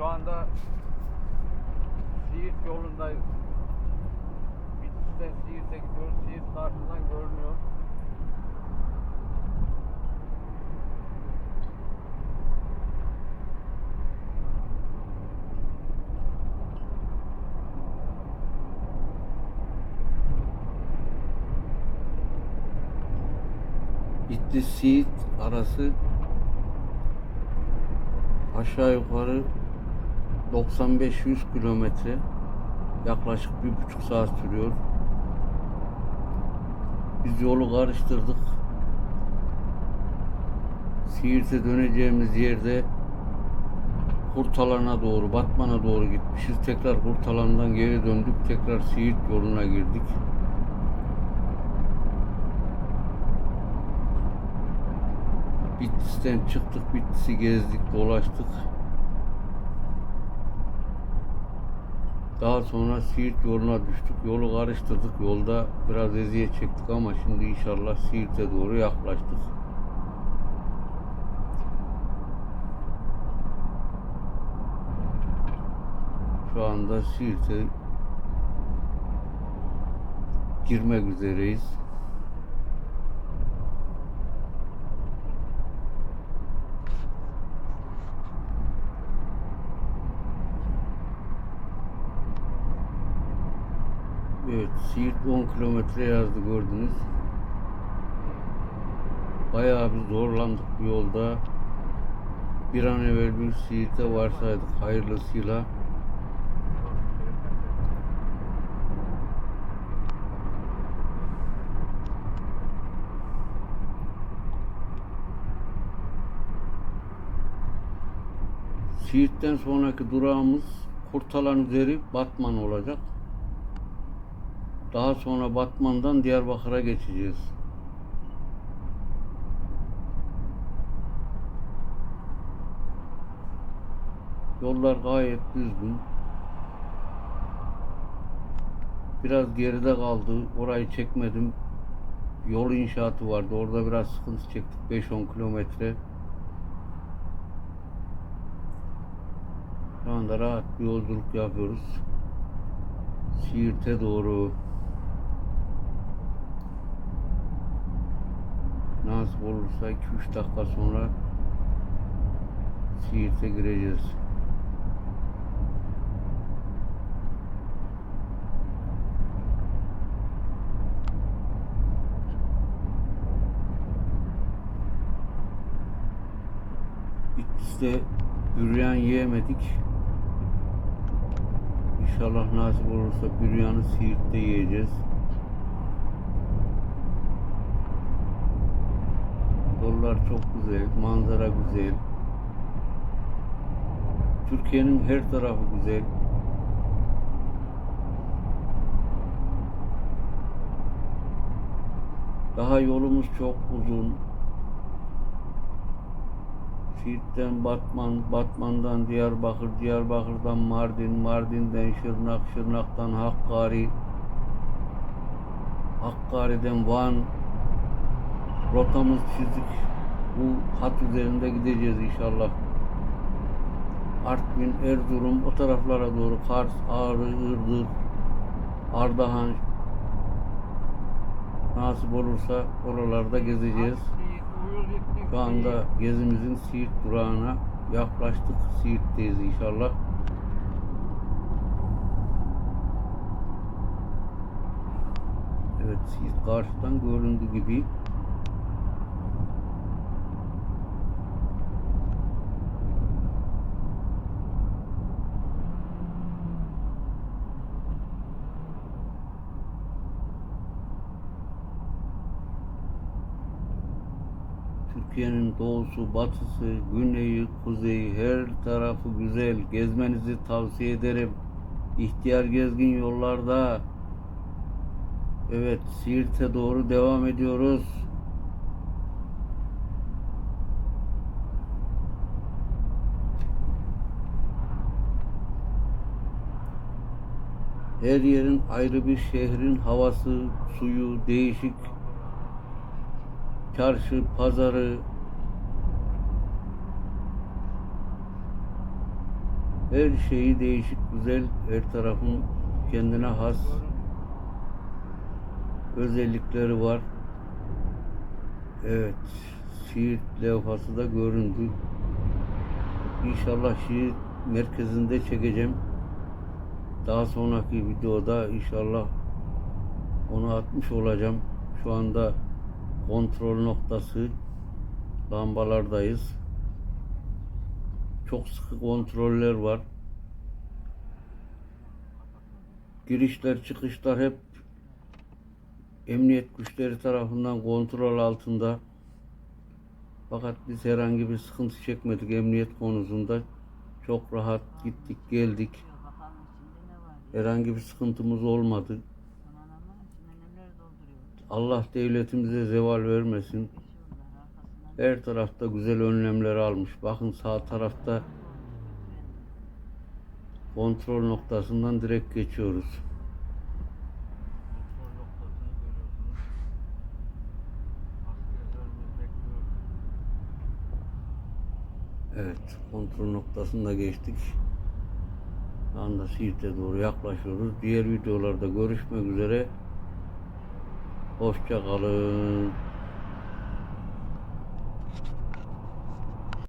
Şu anda Siirt yolundayız. Bitlis'ten Siirt'e gidiyoruz. Siirt karşıdan görünüyor. Bitlis Siirt arası aşağı yukarı 95-100 kilometre yaklaşık bir buçuk saat sürüyor. Biz yolu karıştırdık. Siirt'e döneceğimiz yerde Kurtalan'a doğru, Batman'a doğru gitmişiz. Tekrar Kurtalan'dan geri döndük. Tekrar Siirt yoluna girdik. Bitlis'ten çıktık, Bitlis'i gezdik, dolaştık. Daha sonra Siirt yoluna düştük. Yolu karıştırdık. Yolda biraz eziyet çektik ama şimdi inşallah Siirt'e doğru yaklaştık. Şu anda Siirt'e girmek üzereyiz. Evet, Siirt 10 kilometre yazdı gördünüz. Bayağı bir zorlandık bu yolda. Bir an evvel bir Siirt'e varsaydık hayırlısıyla. Siirt'ten sonraki durağımız Kurtalan üzeri Batman olacak. Daha sonra Batman'dan Diyarbakır'a geçeceğiz. Yollar gayet düzgün. Biraz geride kaldı. Orayı çekmedim. Yol inşaatı vardı. Orada biraz sıkıntı çektik. 5-10 kilometre. Şu anda rahat bir yolculuk yapıyoruz. Siirt'e doğru. Nasip olursa 2-3 dakika sonra Siirt'e gireceğiz. Bitlis'te büryan yiyemedik. İnşallah nasip olursa büryanı Siirt'te yiyeceğiz. Yollar çok güzel, manzara güzel. Türkiye'nin her tarafı güzel. Daha yolumuz çok uzun. Siirt'ten Batman, Batman'dan Diyarbakır, Diyarbakır'dan Mardin, Mardin'den Şırnak, Şırnak'tan Hakkari, Hakkari'den Van, rotamız çizdik. Bu hat üzerinde gideceğiz inşallah. Artvin, Erzurum o taraflara doğru Kars, Ağrı, Iğdır, Ardahan nasip olursa oralarda gezeceğiz. Şu anda gezimizin Siirt durağına yaklaştık. Siirt'teyiz inşallah. Evet Siirt karşıdan göründüğü gibi. Türkiye'nin doğusu, batısı, güneyi, kuzeyi her tarafı güzel. Gezmenizi tavsiye ederim. İhtiyar gezgin yollarda. Evet, Siirt'e doğru devam ediyoruz. Her yerin ayrı bir şehrin havası, suyu değişik. Çarşı, pazarı, Her şeyi değişik güzel. Her tarafın kendine has özellikleri var. Evet. Siirt levhası da göründü. İnşallah Siirt merkezinde çekeceğim. Daha sonraki videoda inşallah onu atmış olacağım. Şu anda kontrol noktası lambalardayız. Çok sıkı kontroller var. Girişler çıkışlar hep emniyet güçleri tarafından kontrol altında. Fakat biz herhangi bir sıkıntı çekmedik emniyet konusunda. Çok rahat gittik geldik. Herhangi bir sıkıntımız olmadı. Allah devletimize zeval vermesin. Her tarafta güzel önlemler almış. Bakın sağ tarafta kontrol noktasından direkt geçiyoruz. Evet, kontrol noktasında geçtik. Şu anda Siirt'e doğru yaklaşıyoruz. Diğer videolarda görüşmek üzere. Hoşça kalın.